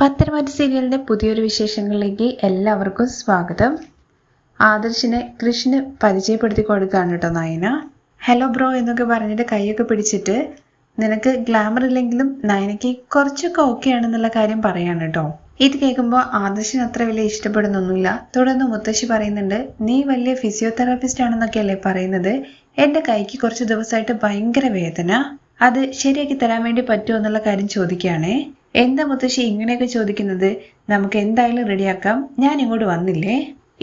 പത്തരമാറ്റ് സീരിയലിന്റെ പുതിയൊരു വിശേഷങ്ങളിലേക്ക് എല്ലാവർക്കും സ്വാഗതം. ആദർശിനെ കൃഷ്ണന് പരിചയപ്പെടുത്തി കൊടുക്കുകയാണ് കേട്ടോ നയന. ഹലോ ബ്രോ എന്നൊക്കെ പറഞ്ഞിട്ട് കൈയൊക്കെ പിടിച്ചിട്ട് നിനക്ക് ഗ്ലാമർ ഇല്ലെങ്കിലും നയനയ്ക്ക് കുറച്ചൊക്കെ ഓക്കെ ആണെന്നുള്ള കാര്യം പറയാണ് കേട്ടോ. ഇത് കേൾക്കുമ്പോൾ ആദർശിന് അത്ര വലിയ ഇഷ്ടപ്പെടുന്നൊന്നുമില്ല. തുടർന്ന് മുത്തശ്ശി പറയുന്നുണ്ട് നീ വലിയ ഫിസിയോതെറാപ്പിസ്റ്റ് ആണെന്നൊക്കെയല്ലേ പറയുന്നത്? എന്റെ കൈക്ക് കുറച്ച് ദിവസമായിട്ട് ഭയങ്കര വേദന. അത് ശരിയാക്കി തരാൻ വേണ്ടി പറ്റുമോ എന്നുള്ള കാര്യം ചോദിക്കുകയാണേ. എന്താ മുത്തശ്ശി ഇങ്ങനെയൊക്കെ ചോദിക്കുന്നത്? നമുക്ക് എന്തായാലും റെഡിയാക്കാം. ഞാൻ ഇങ്ങോട്ട് വന്നില്ലേ?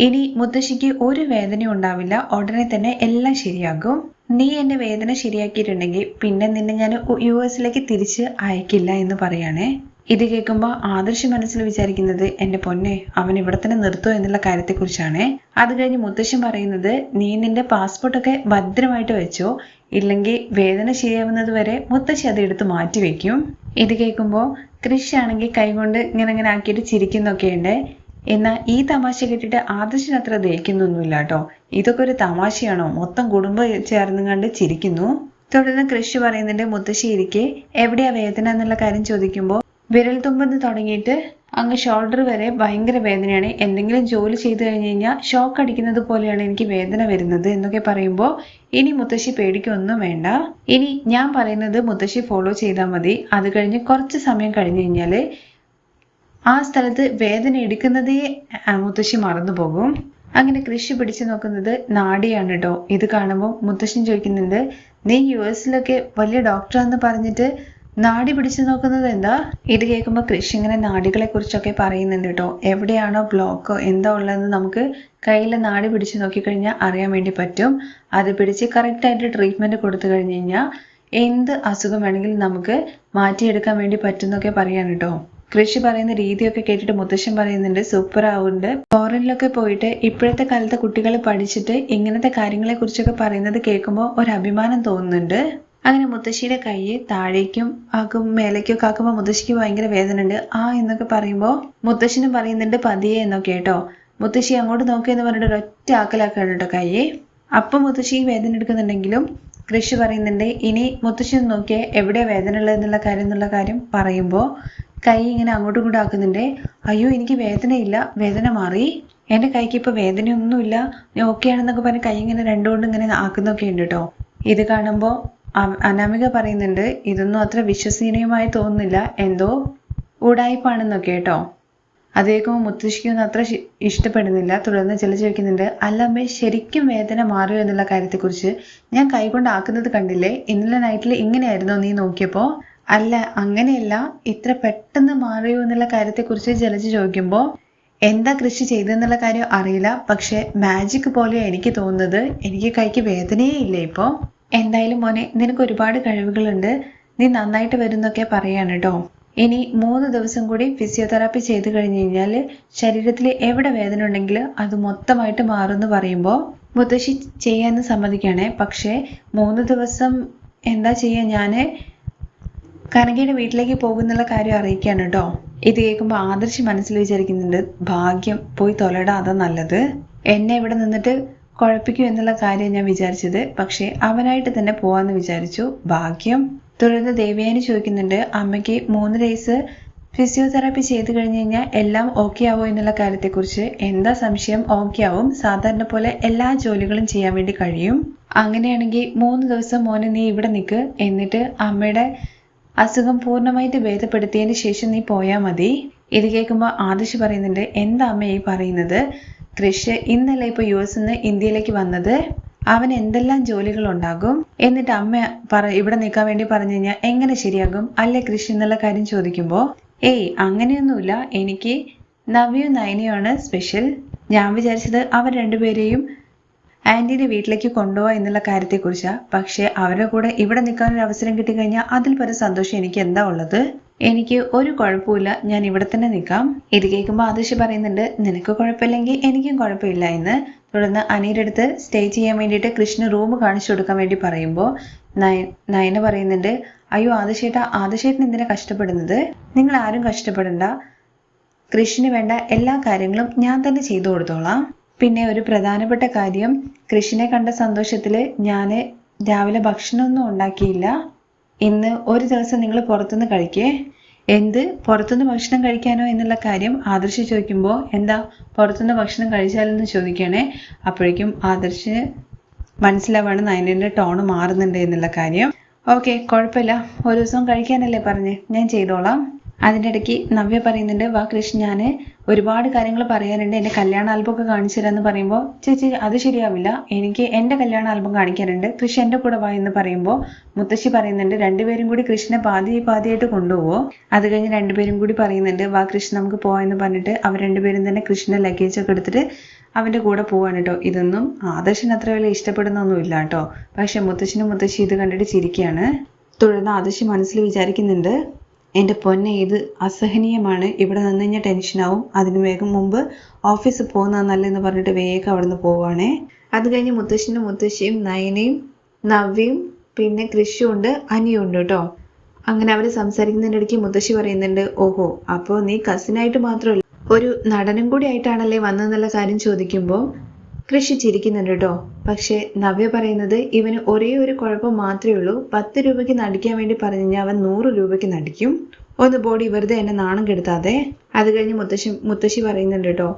ഇനി മുത്തശ്ശിക്ക് ഒരു വേദനയും ഉണ്ടാവില്ല. ഉടനെ തന്നെ എല്ലാം ശരിയാകും. നീ എന്റെ വേദന ശരിയാക്കിയിട്ടുണ്ടെങ്കിൽ പിന്നെ നിന്നെ ഞാൻ യു എസിലേക്ക് തിരിച്ച് അയക്കില്ല എന്ന് പറയാണേ. ഇത് കേൾക്കുമ്പോൾ ആദർശ് മനസ്സിൽ വിചാരിക്കുന്നത് എന്റെ പൊന്നെ അവൻ ഇവിടെ തന്നെ നിർത്തോ എന്നുള്ള കാര്യത്തെക്കുറിച്ചാണ്. അത് കഴിഞ്ഞ് മുത്തശ്ശൻ പറയുന്നത് നീ നിന്റെ പാസ്പോർട്ടൊക്കെ ഭദ്രമായിട്ട് വെച്ചോ. ഇല്ലെങ്കിൽ വേദന ശരിയാവുന്നത് വരെ മുത്തശ്ശി അത് എടുത്ത് മാറ്റി വെക്കും. ഇത് കേൾക്കുമ്പോൾ കൃഷി ആണെങ്കിൽ കൈകൊണ്ട് ഇങ്ങനെ ഇങ്ങനെ ആക്കിയിട്ട് ചിരിക്കുന്നൊക്കെയുണ്ട്. എന്നാൽ ഈ തമാശ കേട്ടിട്ട് ആദർശന അത്ര ദഹിക്കുന്നൊന്നുമില്ല കേട്ടോ. ഇതൊക്കെ ഒരു തമാശയാണോ? മൊത്തം കുടുംബം ചേർന്ന് കണ്ട് ചിരിക്കുന്നു. തുടർന്ന് കൃഷി പറയുന്നുണ്ട് മുത്തശ്ശി ഇരിക്കെ എവിടെയാ വേദന? എന്നുള്ള കാര്യം ചോദിക്കുമ്പോൾ വിരൽ തുമ്പന്ന് തുടങ്ങിയിട്ട് അങ്ങ് ഷോൾഡർ വരെ ഭയങ്കര വേദനയാണ്. എന്തെങ്കിലും ജോലി ചെയ്തു കഴിഞ്ഞ് കഴിഞ്ഞാൽ ഷോക്ക് അടിക്കുന്നത് പോലെയാണ് എനിക്ക് വേദന വരുന്നത് എന്നൊക്കെ പറയുമ്പോൾ ഇനി മുത്തശ്ശി പേടിക്കൊന്നും വേണ്ട. ഇനി ഞാൻ പറയുന്നത് മുത്തശ്ശി ഫോളോ ചെയ്താൽ മതി. അത് കഴിഞ്ഞ് കുറച്ച് സമയം കഴിഞ്ഞ് കഴിഞ്ഞാൽ ആ സ്ഥലത്ത് വേദന എടുക്കുന്നതേ മുത്തശ്ശി മറന്നു പോകും. അങ്ങനെ കൃഷി പിടിച്ചു നോക്കുന്നത് നാടിയാണ് കേട്ടോ ഇത് കാണുമ്പോൾ മുത്തശ്ശൻ ചോദിക്കുന്നുണ്ട് നീ യു എസിലൊക്കെ വലിയ ഡോക്ടറാന്ന് പറഞ്ഞിട്ട് നാടി പിടിച്ചു നോക്കുന്നത് എന്താ? ഇത് കേൾക്കുമ്പോൾ കൃഷി ഇങ്ങനെ നാടികളെ കുറിച്ചൊക്കെ പറയുന്നുണ്ട് കേട്ടോ. എവിടെയാണോ ബ്ലോക്ക് എന്താ ഉള്ളതെന്ന് നമുക്ക് കയ്യിൽ നാടി പിടിച്ചു നോക്കിക്കഴിഞ്ഞാൽ അറിയാൻ വേണ്ടി പറ്റും. അത് പിടിച്ച് കറക്റ്റായിട്ട് ട്രീറ്റ്മെന്റ് കൊടുത്തു കഴിഞ്ഞ് കഴിഞ്ഞാൽ എന്ത് അസുഖം വേണമെങ്കിലും നമുക്ക് മാറ്റിയെടുക്കാൻ വേണ്ടി പറ്റുന്നൊക്കെ പറയാൻ കേട്ടോ. കൃഷി പറയുന്ന രീതിയൊക്കെ കേട്ടിട്ട് മുത്തശ്ശൻ പറയുന്നുണ്ട് സൂപ്പർ ആവുന്നുണ്ട്. ഫോറിനിലൊക്കെ പോയിട്ട് ഇപ്പോഴത്തെ കാലത്തെ കുട്ടികൾ പഠിച്ചിട്ട് ഇങ്ങനത്തെ കാര്യങ്ങളെ കുറിച്ചൊക്കെ പറയുന്നത് കേൾക്കുമ്പോൾ ഒരു അഭിമാനം തോന്നുന്നുണ്ട്. അങ്ങനെ മുത്തശ്ശിയുടെ കൈ താഴേക്കും ആക്കും മേലേക്കൊക്കെ ആക്കുമ്പോൾ മുത്തശ്ശിക്ക് ഭയങ്കര വേദന ഉണ്ട് ആ എന്നൊക്കെ പറയുമ്പോൾ മുത്തശ്ശനും പറയുന്നുണ്ട് പതിയെ എന്നൊക്കെ കേട്ടോ. മുത്തശ്ശി അങ്ങോട്ട് നോക്കി എന്ന് പറഞ്ഞിട്ട് ഒരൊറ്റ ആക്കലാക്കാണ് കേട്ടോ കൈയെ അപ്പം മുത്തശ്ശി വേദന എടുക്കുന്നുണ്ടെങ്കിലും കൃഷി പറയുന്നുണ്ട് ഇനി മുത്തശ്ശി നോക്കിയാൽ എവിടെ വേദന ഉള്ളത് എന്നുള്ള കാര്യം എന്നുള്ള കാര്യം പറയുമ്പോൾ കൈ ഇങ്ങനെ അങ്ങോട്ടും ഇങ്ങോട്ടും ആക്കുന്നുണ്ട് അയ്യോ എനിക്ക് വേദനയില്ല വേദന മാറി. എന്റെ കൈക്ക് ഇപ്പോൾ വേദനയൊന്നുമില്ല. ഓക്കെ ആണെന്നൊക്കെ പറഞ്ഞ് കൈ ഇങ്ങനെ രണ്ടുകൊണ്ടും ഇങ്ങനെ ആക്കുന്നൊക്കെ ഉണ്ട് കേട്ടോ. ഇത് കാണുമ്പോൾ അനാമിക പറയുന്നുണ്ട് ഇതൊന്നും അത്ര വിശ്വസനീയമായി തോന്നുന്നില്ല. എന്തോ ഉടായ്പാണെന്നൊക്കെ കേട്ടോ. അത് മുത്തശ്ശിക്കൊന്നും അത്ര ഇഷ്ടപ്പെടുന്നില്ല. തുടർന്ന് ചില ചോദിക്കുന്നുണ്ട് അല്ലമ്മേ ശരിക്കും വേദന മാറിയോ എന്നുള്ള കാര്യത്തെക്കുറിച്ച് ഞാൻ കൈകൊണ്ട് ആക്കുന്നത് കണ്ടില്ലേ? ഇന്നലെ നൈറ്റിൽ ഇങ്ങനെയായിരുന്നോ നീ നോക്കിയപ്പോൾ അല്ല അങ്ങനെയല്ല. ഇത്ര പെട്ടെന്ന് മാറിയോ എന്നുള്ള കാര്യത്തെക്കുറിച്ച് ജലജ് ചോദിക്കുമ്പോൾ എന്താ കൃഷി ചെയ്തെന്നുള്ള കാര്യം അറിയില്ല. പക്ഷേ മാജിക് പോലെയാണ് എനിക്ക് തോന്നുന്നത്. എനിക്ക് കൈക്ക് വേദനയേ ഇല്ല ഇപ്പോൾ എന്തായാലും മോനെ നിനക്ക് ഒരുപാട് കഴിവുകളുണ്ട്. നീ നന്നായിട്ട് വരുന്നൊക്കെ പറയാണ് കേട്ടോ ഇനി മൂന്ന് ദിവസം കൂടി ഫിസിയോതെറാപ്പി ചെയ്തു കഴിഞ്ഞു കഴിഞ്ഞാൽ ശരീരത്തിൽ എവിടെ വേദന ഉണ്ടെങ്കിൽ അത് മൊത്തമായിട്ട് മാറുമെന്ന് പറയുമ്പോൾ മുത്തശ്ശി ചെയ്യാന്ന് സമ്മതിക്കുകയാണേ. പക്ഷേ മൂന്ന് ദിവസം എന്താ ചെയ്യുക ഞാൻ കനകയുടെ വീട്ടിലേക്ക് പോകുന്നുള്ള കാര്യം അറിയിക്കുകയാണ് കേട്ടോ ഇത് കേൾക്കുമ്പോൾ ആദർശി മനസ്സിൽ വിചാരിക്കുന്നുണ്ട് ഭാഗ്യം പോയി തൊലടാ അതാ നല്ലത്. എന്നെ ഇവിടെ നിന്നിട്ട് കുഴപ്പിക്കും എന്നുള്ള കാര്യം ഞാൻ വിചാരിച്ചത്. പക്ഷേ അവനായിട്ട് തന്നെ പോവാന്ന് വിചാരിച്ചു. ഭാഗ്യം. തുടർന്ന് ദേവിയാനി ചോദിക്കുന്നുണ്ട് അമ്മയ്ക്ക് മൂന്ന് ഡേയ്സ് ഫിസിയോതെറാപ്പി ചെയ്ത് കഴിഞ്ഞ് കഴിഞ്ഞാൽ എല്ലാം ഓക്കെ ആവോ എന്നുള്ള കാര്യത്തെക്കുറിച്ച്? എന്താ സംശയം? ഓക്കെ ആവും. സാധാരണ പോലെ എല്ലാ ജോലികളും ചെയ്യാൻ വേണ്ടി കഴിയും. അങ്ങനെയാണെങ്കിൽ മൂന്ന് ദിവസം മോനെ നീ ഇവിടെ നിൽക്ക് എന്നിട്ട് അമ്മയുടെ അസുഖം പൂർണമായിട്ട് ഭേദപ്പെടുത്തിയതിന് ശേഷം നീ പോയാൽ മതി. ഇത് കേൾക്കുമ്പോൾ ആദർശ് പറയുന്നുണ്ട് എന്താ അമ്മ ഈ പറയുന്നത്? കൃഷ് ഇന്നലെ ഇപ്പോൾ യു എസ് നിന്ന് ഇന്ത്യയിലേക്ക് വന്നത്. അവൻ എന്തെല്ലാം ജോലികൾ ഉണ്ടാകും എന്നിട്ട് അമ്മ പറ ഇവിടെ നിൽക്കാൻ വേണ്ടി പറഞ്ഞു കഴിഞ്ഞാൽ എങ്ങനെ ശരിയാകും? അല്ലെ കൃഷി എന്നുള്ള കാര്യം ചോദിക്കുമ്പോൾ ഏയ് അങ്ങനെയൊന്നുമില്ല. എനിക്ക് നവ്യയും നയനയുമാണ് സ്പെഷ്യൽ ഞാൻ വിചാരിച്ചത് അവർ രണ്ടുപേരെയും ആന്റീനെ വീട്ടിലേക്ക് കൊണ്ടുപോവാ എന്നുള്ള കാര്യത്തെക്കുറിച്ചാണ് പക്ഷേ അവരുടെ കൂടെ ഇവിടെ നിൽക്കാൻ ഒരു അവസരം കിട്ടിക്കഴിഞ്ഞാൽ അതിൽ പരം സന്തോഷം എനിക്ക് എന്താ ഉള്ളത്? എനിക്ക് ഒരു കുഴപ്പമില്ല ഞാൻ ഇവിടെ തന്നെ നിൽക്കാം. ഇത് കേൾക്കുമ്പോൾ ആദർശ് പറയുന്നുണ്ട് നിനക്ക് കുഴപ്പമില്ലെങ്കിൽ എനിക്കും കുഴപ്പമില്ല എന്ന്. തുടർന്ന് അനിയുടെ അടുത്ത് സ്റ്റേ ചെയ്യാൻ വേണ്ടിയിട്ട് കൃഷ്ണ റൂം കാണിച്ചു കൊടുക്കാൻ വേണ്ടി പറയുമ്പോൾ നയ നയന പറയുന്നുണ്ട് അയ്യോ ആദർശേട്ട ആദർശേട്ടൻ എന്തിനാ കഷ്ടപ്പെടുന്നത്? നിങ്ങൾ ആരും കഷ്ടപ്പെടണ്ട. കൃഷിന് വേണ്ട എല്ലാ കാര്യങ്ങളും ഞാൻ തന്നെ ചെയ്തു കൊടുത്തോളാം. പിന്നെ ഒരു പ്രധാനപ്പെട്ട കാര്യം കൃഷിനെ കണ്ട സന്തോഷത്തിൽ ഞാൻ രാവിലെ ഭക്ഷണമൊന്നും ഉണ്ടാക്കിയില്ല. ഇന്ന് ഒരു ദിവസം നിങ്ങൾ പുറത്തുനിന്ന് കഴിക്കേ? എന്ത്? പുറത്തുനിന്ന് ഭക്ഷണം കഴിക്കാനോ എന്നുള്ള കാര്യം ആദർശ് ചോദിക്കുമ്പോൾ എന്താ പുറത്തുനിന്ന് ഭക്ഷണം കഴിച്ചാലെന്ന് ചോദിക്കണേ? അപ്പോഴേക്കും ആദർശിന് മനസ്സിലാവാണ് നയനന്റെ ടോണ് മാറുന്നുണ്ട് എന്നുള്ള കാര്യം. ഓക്കെ കുഴപ്പമില്ല. ഒരു ദിവസം കഴിക്കാനല്ലേ പറഞ്ഞ്? ഞാൻ ചെയ്തോളാം. അതിന്റെ ഇടയ്ക്ക് നവ്യ പറയുന്നുണ്ട് വാ കൃഷ്ണ ഞാൻ ഒരുപാട് കാര്യങ്ങൾ പറയാനുണ്ട്. എന്റെ കല്യാണ ആൽബം ഒക്കെ കാണിച്ചു തരാമെന്ന് പറയുമ്പോൾ ചേച്ചി അത് ശരിയാവില്ല. എനിക്ക് എന്റെ കല്യാണ ആൽബം കാണിക്കാനുണ്ട്. കൃഷി എന്റെ കൂടെ വാ എന്ന് പറയുമ്പോൾ മുത്തശ്ശി പറയുന്നുണ്ട് രണ്ടുപേരും കൂടി കൃഷ്ണനെ പാതി പാതിയായിട്ട് കൊണ്ടുപോകുമോ അത് കഴിഞ്ഞ് രണ്ടുപേരും കൂടി പറയുന്നുണ്ട് വാ കൃഷ്ണ നമുക്ക് പോവാന്ന് പറഞ്ഞിട്ട് അവർ രണ്ടുപേരും തന്നെ കൃഷ്ണന്റെ ലഗേജ് ഒക്കെ എടുത്തിട്ട് അവന്റെ കൂടെ പോവാണ് കേട്ടോ ഇതൊന്നും ആദർശന് അത്ര വലിയ ഇഷ്ടപ്പെടുന്നൊന്നുമില്ല കേട്ടോ പക്ഷെ മുത്തശ്ശനും മുത്തശ്ശി ഇത് കണ്ടിട്ട് ചിരിക്കുകയാണ് തുടർന്ന് ആദർശി മനസ്സിൽ വിചാരിക്കുന്നുണ്ട് എന്റെ പൊന്നെ ഇത് അസഹനീയമാണ്. ഇവിടെ നിന്ന് കഴിഞ്ഞാൽ ടെൻഷനാവും അതിന് വേഗം മുമ്പ് ഓഫീസിൽ പോകുന്നതാണ് നല്ലതെന്ന് പറഞ്ഞിട്ട് വേഗം അവിടെ നിന്ന് പോവുകയാണേ അത് കഴിഞ്ഞ് മുത്തശ്ശനും മുത്തശ്ശിയും നയനയും നവ്യയും പിന്നെ കൃഷിയുണ്ട് ഉണ്ട് അനിയും ഉണ്ട് കേട്ടോ. അങ്ങനെ അവർ സംസാരിക്കുന്നതിന്റെ ഇടയ്ക്ക് മുത്തശ്ശി പറയുന്നുണ്ട് ഓഹോ അപ്പോൾ നീ കസിനായിട്ട് മാത്രമല്ല ഒരു നടനും കൂടി ആയിട്ടാണല്ലേ വന്നതെന്നുള്ള കാര്യം ചോദിക്കുമ്പോൾ കൃഷി ചിരിക്കുന്നുണ്ട് കേട്ടോ പക്ഷേ നവ്യ പറയുന്നത് ഇവന് ഒരേ ഒരു കുഴപ്പം മാത്രമേ ഉള്ളൂ. പത്ത് രൂപയ്ക്ക് നടിക്കാൻ വേണ്ടി പറഞ്ഞു അവൻ നൂറ് രൂപയ്ക്ക് നടിക്കും. ഒന്ന് ബോഡി വെറുതെ എന്നെ നാണം കെടുത്താതെ. അത് കഴിഞ്ഞ് മുത്തശ്ശി മുത്തശ്ശി പറയുന്നുണ്ട് കേട്ടോ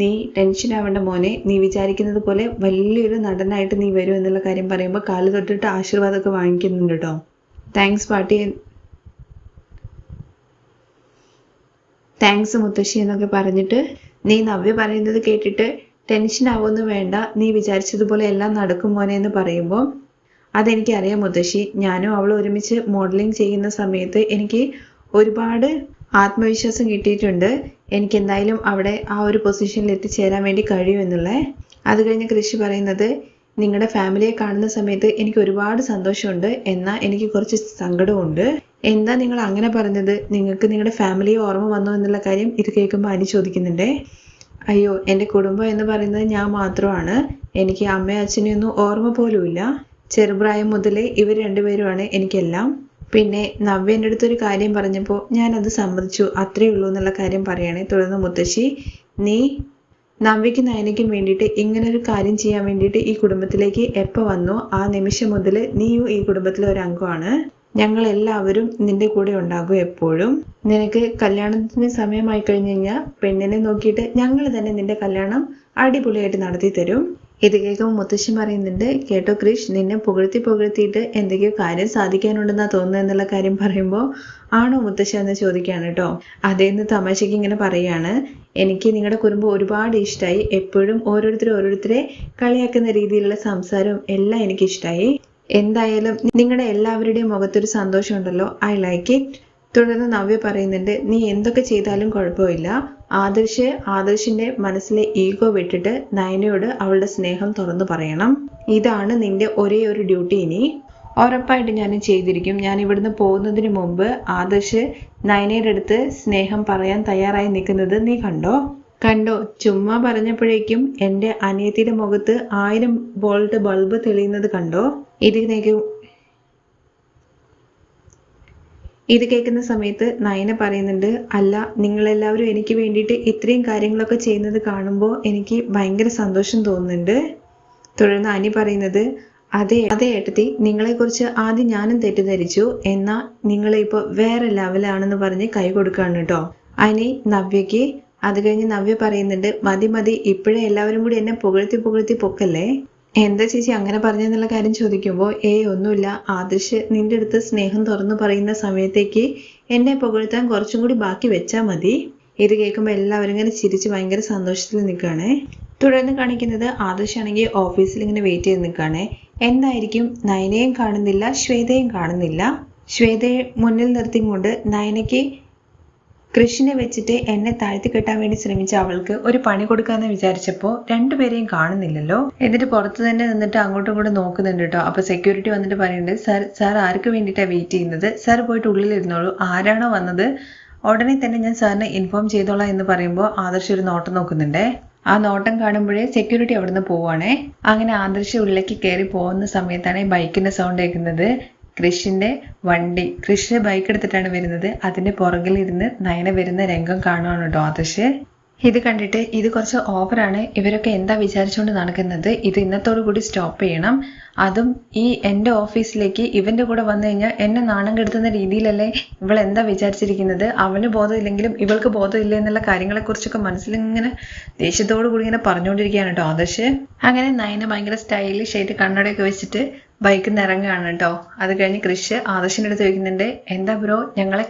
നീ ടെൻഷൻ ആവേണ്ട മോനെ. നീ വിചാരിക്കുന്നത് പോലെ വലിയൊരു നടനായിട്ട് നീ വരും എന്നുള്ള കാര്യം പറയുമ്പോൾ കാൽ തൊട്ടിട്ട് ആശീർവാദമൊക്കെ വാങ്ങിക്കുന്നുണ്ട് കേട്ടോ താങ്ക്സ് പാട്ടി. താങ്ക്സ് മുത്തശ്ശി എന്നൊക്കെ പറഞ്ഞിട്ട് നീ നവ്യ പറയുന്നത് കേട്ടിട്ട് ടെൻഷൻ ആവൊന്നും വേണ്ട. നീ വിചാരിച്ചതുപോലെ എല്ലാം നടക്കും മോനെ എന്ന് പറയുമ്പോൾ അതെനിക്കറിയാം മുത്തശ്ശി. ഞാനും അവൾ ഒരുമിച്ച് മോഡലിംഗ് ചെയ്യുന്ന സമയത്ത് എനിക്ക് ഒരുപാട് ആത്മവിശ്വാസം കിട്ടിയിട്ടുണ്ട്. എനിക്ക് എന്തായാലും അവിടെ ആ ഒരു പൊസിഷനിൽ എത്തിച്ചേരാൻ വേണ്ടി കഴിയുമെന്നുള്ളത് അത് കഴിഞ്ഞ് കൃഷി പറയുന്നത് നിങ്ങളുടെ ഫാമിലിയെ കാണുന്ന സമയത്ത് എനിക്ക് ഒരുപാട് സന്തോഷമുണ്ട്. എന്നാൽ എനിക്ക് കുറച്ച് സങ്കടമുണ്ട് എന്താ നിങ്ങൾ അങ്ങനെ പറഞ്ഞത്? നിങ്ങൾക്ക് നിങ്ങളുടെ ഫാമിലിയെ ഓർമ്മ വന്നു എന്നുള്ള കാര്യം ഇത് കേൾക്കുമ്പോൾ അനി ചോദിക്കുന്നുണ്ടേ. അയ്യോ എന്റെ കുടുംബം എന്ന് പറയുന്നത് ഞാൻ മാത്രമാണ്. എനിക്ക് അമ്മയും അച്ഛനെയൊന്നും ഓർമ്മ പോലുമില്ല. ചെറുപ്രായം മുതലേ ഇവർ രണ്ടുപേരുമാണ് എനിക്കെല്ലാം. പിന്നെ നവ്യ എന്റെ അടുത്തൊരു കാര്യം പറഞ്ഞപ്പോൾ ഞാനത് സമ്മതിച്ചു. അത്രയേ ഉള്ളൂ എന്നുള്ള കാര്യം പറയണേ തുടർന്ന് മുത്തശ്ശി. നീ നവ്യയ്ക്കും നയനയ്ക്കും വേണ്ടിയിട്ട് ഇങ്ങനെ ഒരു കാര്യം ചെയ്യാൻ വേണ്ടിയിട്ട് ഈ കുടുംബത്തിലേക്ക് എപ്പോൾ വന്നോ ആ നിമിഷം മുതൽ നീയും ഈ കുടുംബത്തിലെ ഒരു അംഗമാണ്. ഞങ്ങൾ എല്ലാവരും നിന്റെ കൂടെ ഉണ്ടാകും എപ്പോഴും. നിനക്ക് കല്യാണത്തിന് സമയമായി കഴിഞ്ഞു കഴിഞ്ഞാൽ പെണ്ണിനെ നോക്കിയിട്ട് ഞങ്ങൾ തന്നെ നിന്റെ കല്യാണം അടിപൊളിയായിട്ട് നടത്തി തരും. ഇത് കേൾക്കുമ്പോൾ മുത്തശ്ശി പറയുന്നുണ്ട് കേട്ടോ ക്രിഷ് നിന്നെ പുകഴ്ത്തി പുകഴ്ത്തിയിട്ട് എന്തൊക്കെയോ കാര്യം സാധിക്കാനുണ്ടെന്നാ തോന്നുന്നത് എന്നുള്ള കാര്യം പറയുമ്പോൾ ആണോ മുത്തശ്ശി എന്ന് ചോദിക്കുകയാണ് കേട്ടോ അതേന്ന് തമാശയ്ക്ക് ഇങ്ങനെ പറയാണ് എനിക്ക് നിങ്ങളുടെ കുടുംബം ഒരുപാട് ഇഷ്ടമായി എപ്പോഴും ഓരോരുത്തരും ഓരോരുത്തരെ കളിയാക്കുന്ന രീതിയിലുള്ള സംസാരവും എല്ലാം എനിക്കിഷ്ടമായി എന്തായാലും നിങ്ങളുടെ എല്ലാവരുടെയും മുഖത്തൊരു സന്തോഷമുണ്ടല്ലോ. I like it. തുടർന്ന് നവ്യ പറയുന്നുണ്ട് നീ എന്തൊക്കെ ചെയ്താലും കുഴപ്പമില്ല. ആദർശ് ആദർശിന്റെ മനസ്സിലെ ഈഗോ വിട്ടിട്ട് നയനയോട് അവളുടെ സ്നേഹം തുറന്നു പറയണം. ഇതാണ് നിന്റെ ഒരേ ഒരു ഡ്യൂട്ടി ഇനി. ഉറപ്പായിട്ട് ഞാൻ ചെയ്തിരിക്കും. ഞാൻ ഇവിടുന്ന് പോകുന്നതിന് മുമ്പ് ആദർശ് നയനയുടെ അടുത്ത് സ്നേഹം പറയാൻ തയ്യാറായി നിൽക്കുന്നത് നീ കണ്ടോ? കണ്ടോ. ചുമ്മാ പറഞ്ഞപ്പോഴേക്കും എന്റെ അനിയത്തിയുടെ മുഖത്ത് ആയിരം വോൾട്ട് ബൾബ് തെളിയുന്നത് കണ്ടോ? ഇത് ഇത് കേൾക്കുന്ന സമയത്ത് നയന പറയുന്നുണ്ട് അല്ല നിങ്ങളെല്ലാവരും എനിക്ക് വേണ്ടിയിട്ട് ഇത്രയും കാര്യങ്ങളൊക്കെ ചെയ്യുന്നത് കാണുമ്പോൾ എനിക്ക് ഭയങ്കര സന്തോഷം തോന്നുന്നുണ്ട്. തുടർന്ന് അനി പറയുന്നത് അതെ അതെ ഏട്ടത്തി നിങ്ങളെക്കുറിച്ച് ആദ്യം ഞാനും തെറ്റിദ്ധരിച്ചു. എന്നാൽ നിങ്ങളെ ഇപ്പോൾ വേറെ ലെവലാണെന്ന് പറഞ്ഞ് കൈ കൊടുക്കുകയാണ് കേട്ടോ അനി നവ്യയ്ക്ക് അത് കഴിഞ്ഞ് നവ്യ പറയുന്നുണ്ട് മതി മതി ഇപ്പോഴേ എല്ലാവരും കൂടി എന്നെ പുകഴ്ത്തി പുകഴ്ത്തി പൊക്കല്ലേ? എന്താ ചേച്ചി അങ്ങനെ പറഞ്ഞെന്നുള്ള കാര്യം ചോദിക്കുമ്പോൾ ഏ ഒന്നുമില്ല. ആദർശ് നിന്റെ അടുത്ത് സ്നേഹം തുറന്നു പറയുന്ന സമയത്തേക്ക് എന്നെ പുകഴ്ത്താൻ കുറച്ചും കൂടി ബാക്കി വെച്ചാൽ മതി. ഇത് കേൾക്കുമ്പോൾ എല്ലാവരും ഇങ്ങനെ ചിരിച്ച് ഭയങ്കര സന്തോഷത്തിൽ നിൽക്കുകയാണേ. തുടർന്ന് കാണിക്കുന്നത് ആദർശാണെങ്കിൽ ഓഫീസിൽ ഇങ്ങനെ വെയിറ്റ് ചെയ്ത് നിൽക്കുകയാണേ. എന്തായിരിക്കും? നയനയും കാണുന്നില്ല ശ്വേതയും കാണുന്നില്ല. ശ്വേതയെ മുന്നിൽ നിർത്തിക്കൊണ്ട് നയനയ്ക്ക് കൃഷിനെ വെച്ചിട്ട് എന്നെ താഴ്ത്തി കെട്ടാൻ വേണ്ടി ശ്രമിച്ച അവൾക്ക് ഒരു പണി കൊടുക്കാന്ന് വിചാരിച്ചപ്പോൾ രണ്ടുപേരെയും കാണുന്നില്ലല്ലോ. എന്നിട്ട് പുറത്ത് തന്നെ നിന്നിട്ട് അങ്ങോട്ടും ഇങ്ങോട്ടും നോക്കുന്നുണ്ട് കേട്ടോ. അപ്പൊ സെക്യൂരിറ്റി വന്നിട്ട് പറയുന്നുണ്ട് സാർ സാർ ആർക്ക് വേണ്ടിയിട്ടാണ് വെയിറ്റ് ചെയ്യുന്നത്? സാർ പോയിട്ട് ഉള്ളിലിരുന്നോളൂ. ആരാണോ വന്നത്? ഉടനെ തന്നെ ഞാൻ സാറിനെ ഇൻഫോം ചെയ്തോളാം എന്ന് പറയുമ്പോൾ ആദർശ് ഒരു നോട്ടം നോക്കുന്നുണ്ടേ. ആ നോട്ടം കാണുമ്പോഴേ സെക്യൂരിറ്റി അവിടുന്ന് പോവാണേ. അങ്ങനെ ആദർശ് ഉള്ളിലേക്ക് കയറി പോകുന്ന സമയത്താണ് ബൈക്കിന്റെ സൗണ്ട് കേൾക്കുന്നത്. കൃഷിന്റെ വണ്ടി കൃഷി ബൈക്ക് എടുത്തിട്ടാണ് വരുന്നത്. അതിന്റെ പുറകിൽ പുറകിലിരുന്ന് നയന വരുന്ന രംഗം കാണുവാണ് കേട്ടോ ആദർശ്. ഇത് കണ്ടിട്ട് ഇത് കുറച്ച് ഓവറാണ് ഇവരൊക്കെ എന്താ വിചാരിച്ചുകൊണ്ട് നടക്കുന്നത്? ഇത് ഇന്നത്തോടു കൂടി സ്റ്റോപ്പ് ചെയ്യണം. അതും ഈ എന്റെ ഓഫീസിലേക്ക് ഇവന്റെ കൂടെ വന്നു കഴിഞ്ഞാൽ എന്നെ നാണം കെടുത്തുന്ന രീതിയിലല്ലേ ഇവൾ എന്താ വിചാരിച്ചിരിക്കുന്നത്? അവന് ബോധമില്ലെങ്കിലും ഇവൾക്ക് ബോധമില്ല എന്നുള്ള കാര്യങ്ങളെക്കുറിച്ചൊക്കെ മനസ്സിലിങ്ങനെ ദേഷ്യത്തോടു കൂടി ഇങ്ങനെ പറഞ്ഞുകൊണ്ടിരിക്കുകയാണ് കേട്ടോ ആദർശ്. അങ്ങനെ നയന ഭയങ്കര സ്റ്റൈലിഷ് ആയിട്ട് കണ്ണടയൊക്കെ വെച്ചിട്ട് ബൈക്കിൽ ഇറങ്ങുകയാണ് കേട്ടോ അത് കഴിഞ്ഞ് കൃഷ് ആദർശിന്റെ അടുത്ത് ചോദിക്കുന്നുണ്ട് എന്താ ബ്രോ ഞങ്ങളെ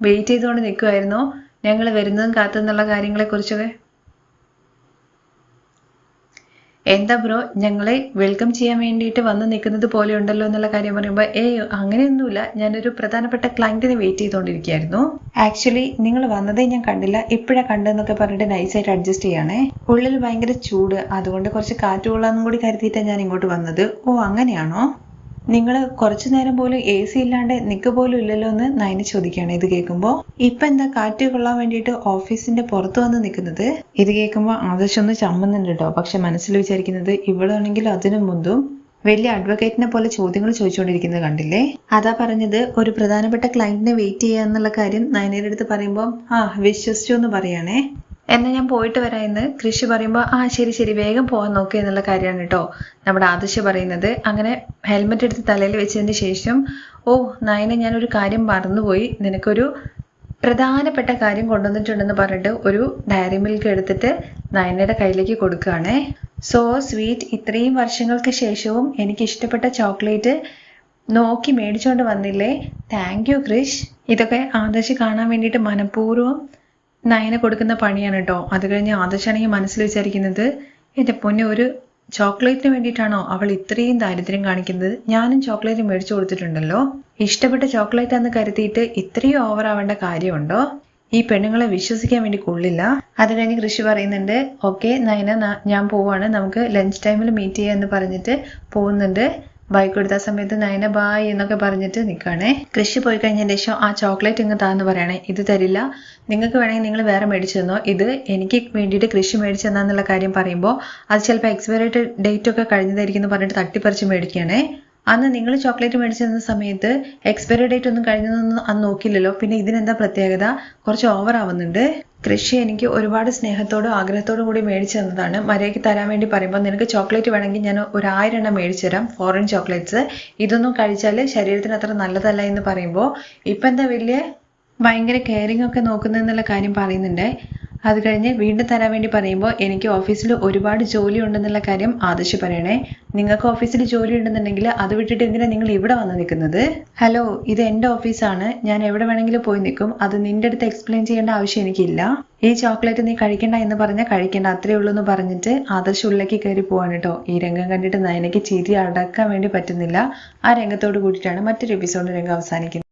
വെയിറ്റ് ചെയ്തുകൊണ്ട് നിൽക്കുമായിരുന്നോ ഞങ്ങൾ വരുന്നതും കാത്തുന്നുള്ള കാര്യങ്ങളെക്കുറിച്ചൊക്കെ? എന്താ ബ്രോ ഞങ്ങളെ വെൽക്കം ചെയ്യാൻ വേണ്ടിയിട്ട് വന്ന് നിൽക്കുന്നത് പോലെ ഉണ്ടല്ലോ എന്നുള്ള കാര്യം പറയുമ്പോൾ ഏ അങ്ങനെയൊന്നുമില്ല. ഞാനൊരു പ്രധാനപ്പെട്ട ക്ലയന്റിനെ വെയിറ്റ് ചെയ്തുകൊണ്ടിരിക്കുകയായിരുന്നു ആക്ച്വലി നിങ്ങൾ വന്നതേ ഞാൻ കണ്ടില്ല. ഇപ്പോഴാണ് കണ്ടെന്നൊക്കെ പറഞ്ഞിട്ട് നൈസായിട്ട് അഡ്ജസ്റ്റ് ചെയ്യാണേ. ഉള്ളിൽ ഭയങ്കര ചൂട്. അതുകൊണ്ട് കുറച്ച് കാറ്റ് കൊള്ളാന്നും കൂടി കരുതിയിട്ടാണ് ഞാൻ ഇങ്ങോട്ട് വന്നത്. ഓ അങ്ങനെയാണോ? നിങ്ങൾ കുറച്ചു നേരം പോലും എ സി ഇല്ലാണ്ട് നിൽക്കുക പോലും ഇല്ലല്ലോ എന്ന് നയന് ചോദിക്കുകയാണ്. ഇത് കേൾക്കുമ്പോൾ ഇപ്പൊ എന്താ കാറ്റ് കൊള്ളാൻ വേണ്ടിയിട്ട് ഓഫീസിന്റെ പുറത്ത് വന്ന് നിൽക്കുന്നത്? ഇത് കേൾക്കുമ്പോൾ ആദർശം ഒന്ന് ചമ്മുന്നുണ്ട് കേട്ടോ പക്ഷെ മനസ്സിൽ വിചാരിക്കുന്നത് ഇവളാണെങ്കിൽ അതിനു മുമ്പും വലിയ അഡ്വക്കേറ്റിനെ പോലെ ചോദ്യങ്ങൾ ചോദിച്ചുകൊണ്ടിരിക്കുന്നത് കണ്ടില്ലേ? അതാ പറഞ്ഞത് ഒരു പ്രധാനപ്പെട്ട ക്ലയന്റിനെ വെയിറ്റ് ചെയ്യുക എന്നുള്ള കാര്യം നയനയുടെ അടുത്ത് പറയുമ്പോൾ ആ വിശ്വസിച്ചു എന്ന് പറയാണേ. എന്നാൽ ഞാൻ പോയിട്ട് വരാം എന്ന് കൃഷി പറയുമ്പോൾ ആ ശരി ശരി വേഗം പോകാൻ നോക്കുക എന്നുള്ള കാര്യമാണ് കേട്ടോ. നമ്മുടെ ആദർശ പറയുന്നത്. അങ്ങനെ ഹെൽമെറ്റ് എടുത്ത് തലയിൽ വെച്ചതിന് ശേഷം ഓ നയന ഞാനൊരു കാര്യം മറന്നുപോയി. നിനക്കൊരു പ്രധാനപ്പെട്ട കാര്യം കൊണ്ടുവന്നിട്ടുണ്ടെന്ന് പറഞ്ഞിട്ട് ഒരു ഡയറി മിൽക്ക് എടുത്തിട്ട് നയനയുടെ കയ്യിലേക്ക് കൊടുക്കുകയാണേ. സോ സ്വീറ്റ് ഇത്രയും വർഷങ്ങൾക്ക് ശേഷവും എനിക്ക് ഇഷ്ടപ്പെട്ട ചോക്ലേറ്റ് നോക്കി മേടിച്ചുകൊണ്ട് വന്നില്ലേ. താങ്ക് യു ക്രിഷ് ഇതൊക്കെ ആദർശ് കാണാൻ വേണ്ടിയിട്ട് മനഃപൂർവം നയന കൊടുക്കുന്ന പണിയാണ് കേട്ടോ അത് കഴിഞ്ഞ് ആദർശാണെങ്കിൽ മനസ്സിൽ വിചാരിക്കുന്നത് എന്റെ പൊന്നെ ഒരു ചോക്ലേറ്റിന് വേണ്ടിയിട്ടാണോ അവൾ ഇത്രയും ദാരിദ്ര്യം കാണിക്കുന്നത്? ഞാനും ചോക്ലേറ്റ് മേടിച്ചു കൊടുത്തിട്ടുണ്ടല്ലോ. ഇഷ്ടപ്പെട്ട ചോക്ലേറ്റ് എന്ന് കരുതിയിട്ട് ഇത്രയും ഓവർ കാര്യമുണ്ടോ? ഈ പെണ്ണുങ്ങളെ വിശ്വസിക്കാൻ വേണ്ടി കൊള്ളില്ല. അത് കഴിഞ്ഞ് കൃഷി പറയുന്നുണ്ട് ഓക്കെ നയന ഞാൻ പോവാണ്. നമുക്ക് ലഞ്ച് ടൈമിൽ മീറ്റ് ചെയ്യാം എന്ന് പറഞ്ഞിട്ട് പോകുന്നുണ്ട്. ബൈക്ക് എടുത്ത സമയത്ത് നയന ബായ് എന്നൊക്കെ പറഞ്ഞിട്ട് നിൽക്കുകയാണേ കൃഷി പോയി കഴിഞ്ഞതിന് ശേഷം ആ ചോക്ലേറ്റ് ഇങ്ങ് താന്ന് പറയണേ ഇത് തരില്ല. നിങ്ങൾക്ക് വേണമെങ്കിൽ നിങ്ങൾ വേറെ മേടിച്ചു തന്നോ. ഇത് എനിക്ക് വേണ്ടിയിട്ട് കൃഷി മേടിച്ചു തന്നാന്നുള്ള കാര്യം പറയുമ്പോൾ അത് ചിലപ്പോൾ എക്സ്പയറി ഡേറ്റ് ഒക്കെ കഴിഞ്ഞതായിരിക്കും എന്ന് പറഞ്ഞിട്ട് തട്ടിപ്പറിച്ച് മേടിക്കുകയാണേ അന്ന് നിങ്ങൾ ചോക്ലേറ്റ് മേടിച്ചു തന്ന സമയത്ത് എക്സ്പയറി ഡേറ്റ് ഒന്നും കഴിഞ്ഞതൊന്നും അന്ന് നോക്കില്ലല്ലോ പിന്നെ ഇതിനെന്താ പ്രത്യേകത? കുറച്ച് ഓവർ ആവുന്നുണ്ട്. കൃഷി എനിക്ക് ഒരുപാട് സ്നേഹത്തോടും ആഗ്രഹത്തോടും കൂടി മേടിച്ചു തന്നതാണ്. മര്യാദയ്ക്ക് തരാൻ വേണ്ടി പറയുമ്പോൾ നിനക്ക് ചോക്ലേറ്റ് വേണമെങ്കിൽ ഞാൻ ഒരു ആയിരം എണ്ണം മേടിച്ചു തരാം ഫോറിൻ ചോക്ലേറ്റ്സ് ഇതൊന്നും കഴിച്ചാൽ ശരീരത്തിന് അത്ര നല്ലതല്ല എന്ന് പറയുമ്പോൾ ഇപ്പം എന്താ വലിയ ഭയങ്കര കെയറിംഗ് ഒക്കെ നോക്കുന്നതെന്നുള്ള കാര്യം പറയുന്നുണ്ട്. അത് കഴിഞ്ഞ് വീണ്ടും തരാൻ വേണ്ടി പറയുമ്പോൾ എനിക്ക് ഓഫീസിൽ ഒരുപാട് ജോലി ഉണ്ടെന്നുള്ള കാര്യം ആദർശ് പറയണേ. നിങ്ങൾക്ക് ഓഫീസിൽ ജോലി ഉണ്ടെന്നുണ്ടെങ്കിൽ അത് വിട്ടിട്ട് എന്തിനാ നിങ്ങൾ ഇവിടെ വന്ന് നിൽക്കുന്നത്? ഹലോ ഇത് എന്റെ ഓഫീസാണ്. ഞാൻ എവിടെ വേണമെങ്കിലും പോയി നിൽക്കും. അത് നിന്റെ അടുത്ത് എക്സ്പ്ലെയിൻ ചെയ്യേണ്ട ആവശ്യം എനിക്കില്ല. ഈ ചോക്ലേറ്റ് നീ കഴിക്കണ്ട എന്ന് പറഞ്ഞാൽ കഴിക്കണ്ട. അത്രേ ഉള്ളൂ എന്ന് പറഞ്ഞിട്ട് ആദർശ് ഉള്ളിലേക്ക് കയറി പോവാണ് കേട്ടോ. ഈ രംഗം കണ്ടിട്ട് നയനയ്ക്ക് ചിരി അടക്കാൻ വേണ്ടി പറ്റുന്നില്ല. ആ രംഗത്തോട് കൂടിയിട്ടാണ് മറ്റൊരു എപ്പിസോഡ് രംഗം അവസാനിക്കുന്നത്.